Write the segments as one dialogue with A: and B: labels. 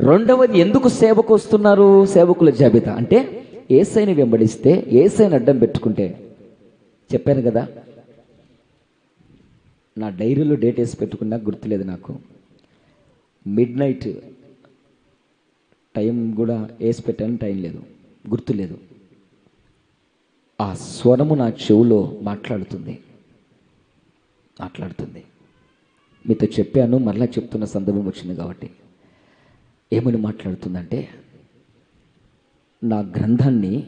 A: రెండవది ఎందుకు సేవకు వస్తున్నారు? సేవకుల జాబితా. అంటే ఏసైని వెంబడిస్తే ఏసైని అడ్డం పెట్టుకుంటే. చెప్పాను కదా. నా డైరీలో డేట్ వేసి పెట్టుకున్నా గుర్తులేదు నాకు. మిడ్ నైట్ టైం కూడా వేసి పెట్టాను టైం లేదు. గుర్తులేదు. ఆ స్వరము నా చెవులో మాట్లాడుతుంది. మాట్లాడుతుంది. మీతో చెప్పాను మరలా చెప్తున్న సందర్భం వచ్చింది కాబట్టి. ఏమని మాట్లాడుతుందంటే నా గ్రంథాన్ని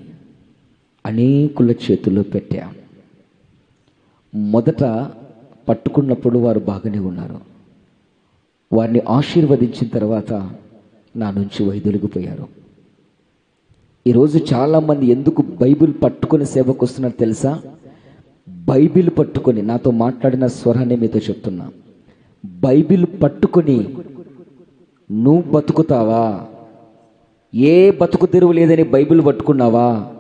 A: అనేకుల చేతుల్లో పెట్టా. మొదట పట్టుకున్నప్పుడు వారు బాగానే ఉన్నారు. వారిని ఆశీర్వదించిన తర్వాత నా నుంచి వైదొలిగిపోయారు. ఈరోజు చాలామంది ఎందుకు బైబిల్ పట్టుకొని సేవకు వస్తున్నారు తెలుసా? బైబిల్ పట్టుకొని నాతో మాట్లాడిన స్వరాన్ని మీతో చెప్తున్నా. బైబిల్ పట్టుకొని నువ్వు బతుకుతావా? ఏ బతుకు తెరువు లేదని బైబిల్ పట్టుకున్నావా?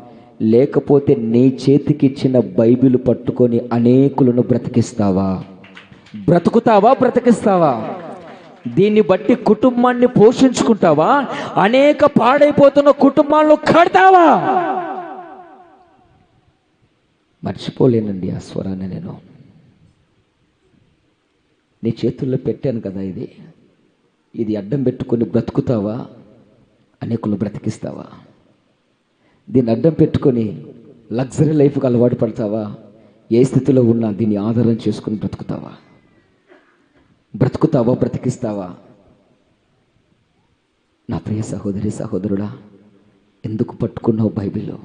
A: లేకపోతే నీ చేతికిచ్చిన బైబిల్ పట్టుకొని అనేకులను బ్రతికిస్తావా? బ్రతుకుతావా? బ్రతికిస్తావా? దీన్ని బట్టి కుటుంబాన్ని పోషించుకుంటావా? అనేక పాడైపోతున్న కుటుంబాలను కడతావా? మర్చిపోలేనండి ఆ స్వరాన్ని నేను. నీ చేతుల్లో పెట్టాను కదా ఇది. ఇది అడ్డం పెట్టుకొని బ్రతుకుతావా? అనేకులు బ్రతికిస్తావా? దీన్ని అడ్డం పెట్టుకొని లగ్జరీ లైఫ్కి అలవాటు పడతావా? ఏ స్థితిలో ఉన్నా దీన్ని ఆధారం చేసుకుని బ్రతుకుతావా? బ్రతుకుతావా బ్రతికిస్తావా? నా ప్రియ సహోదరి సహోదరుడా ఎందుకు పట్టుకున్నావు బైబిల్లో?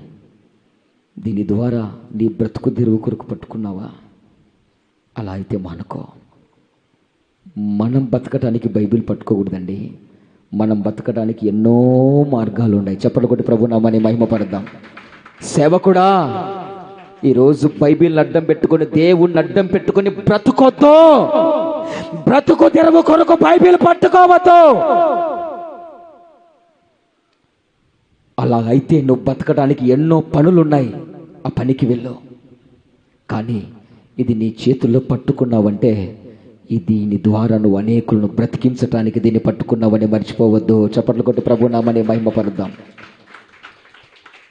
A: దీని ద్వారా నీ బ్రతుకు తెరువు కొరకు పట్టుకున్నావా? అలా అయితే మానుకో. మనం బతకటానికి బైబిల్ పట్టుకోకూడదండి. మనం బతకడానికి ఎన్నో మార్గాలు ఉన్నాయి. చెప్పడం కొట్టి ప్రభు నామని మహిమపడదాం సేవకుడా ఈరోజు బైబిల్ అడ్డం పెట్టుకొని దేవుణ్ణి అడ్డం పెట్టుకొని బ్రతుకొద్దు. బ్రతుకు తెరవు కొరకు బైబిల్ పట్టుకోవద్దు. అలా అయితే నువ్వు బతకడానికి ఎన్నో పనులున్నాయి. ఆ పనికి వెళ్ళు. కానీ ఇది నీ చేతుల్లో పట్టుకున్నావంటే ఈ దీని ద్వారా నువ్వు అనేకులను బ్రతికించటానికి దీన్ని పట్టుకున్నావని మర్చిపోవద్దు. చప్పట్లు కొట్టి ప్రభు నామని మహిమపరుద్దాం.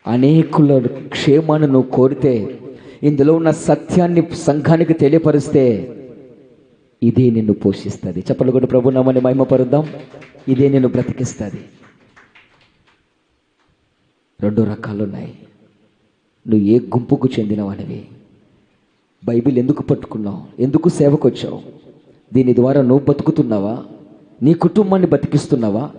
A: అనేకుల క్షేమాన్ని నువ్వు కోరితే ఇందులో ఉన్న సత్యాన్ని సంఘానికి తెలియపరిస్తే ఇదే నిన్ను పోషిస్తుంది. చప్పట్లు కొట్టి ప్రభు నామని మహిమపరుద్దాం. ఇదే నిన్ను బ్రతికిస్తుంది. రెండు రకాలు ఉన్నాయి నువ్వు ఏ గుంపుకు చెందినవాడివి? బైబిల్ ఎందుకు పట్టుకున్నావు? ఎందుకు సేవకు వచ్చావు దీని ద్వారా నువ్వు బతుకుతున్నావా? నీ కుటుంబాన్ని బతికిస్తున్నావా?